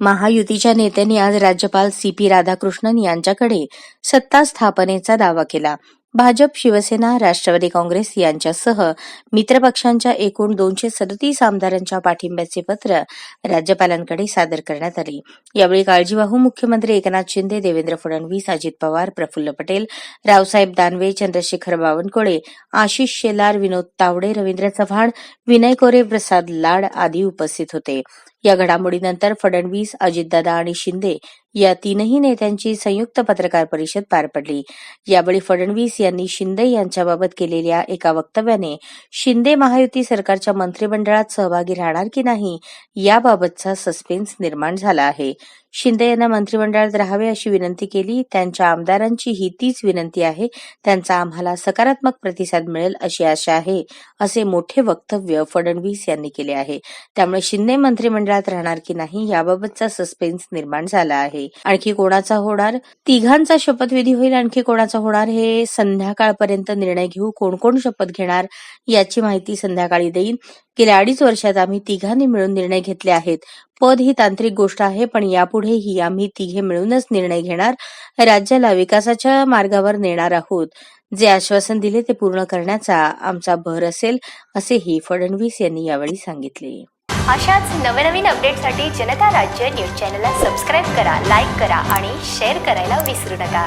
महायुतीच्या नेत्यांनी आज राज्यपाल सी पी राधाकृष्णन यांच्याकडे सत्ता स्थापनेचा दावा केला. भाजप शिवसेना राष्ट्रवादी काँग्रेस यांच्यासह मित्रपक्षांच्या एकूण दोनशे सदतीस आमदारांच्या पाठिंब्याचे पत्र राज्यपालांकडे सादर करण्यात आले. यावेळी काळजीवाहू मुख्यमंत्री एकनाथ शिंदे देवेंद्र फडणवीस अजित पवार प्रफुल्ल पटेल रावसाहेब दानवे चंद्रशेखर बावनकुळे आशिष शेलार विनोद तावडे रवींद्र चव्हाण विनय कोरे प्रसाद लाड आदी उपस्थित होते. या घडामोडीनंतर फडणवीस अजितदादा आणि शिंदे या तीनही नेत्यांची संयुक्त पत्रकार परिषद पार पडली. यावेळी फडणवीस यांनी शिंदे यांच्याबाबत केलेल्या एका वक्तव्याने शिंदे महायुती सरकारच्या मंत्रिमंडळात सहभागी राहणार की नाही याबाबतचा सस्पेन्स निर्माण झाला आहे. शिंदे यांना मंत्रिमंडळात राहावे अशी विनंती केली. त्यांच्या आमदारांची ही तीच विनंती आहे. त्यांचा आम्हाला सकारात्मक प्रतिसाद मिळेल अशी आशा आहे असे मोठे वक्तव्य फडणवीस यांनी केले आहे. त्यामुळे शिंदे मंत्रिमंडळात राहणार की नाही याबाबतचा सस्पेन्स निर्माण झाला आहे. आणखी कोणाचा होणार? तिघांचा शपथविधी होईल. आणखी कोणाचा होणार? हे संध्याकाळपर्यंत निर्णय घेऊ कोण कोण शपथ घेणार याची माहिती संध्याकाळी देईन. गेल्या अडीच वर्षात आम्ही तिघांनी मिळून निर्णय घेतले आहेत. पद ही तांत्रिक गोष्ट आहे पण यापुढेही आम्ही तिघे मिळूनच निर्णय घेणार राज्याला विकासाच्या मार्गावर नेणार आहोत. जे आश्वासन दिले ते पूर्ण करण्याचा आमचा भर असेल असेही फडणवीस यांनी यावेळी सांगितले. अशाच नवनवीन अपडेटसाठी जनता राज्य न्यूज चॅनलला सबस्क्राईब करा लाईक करा आणि शेअर करायला विसरू नका.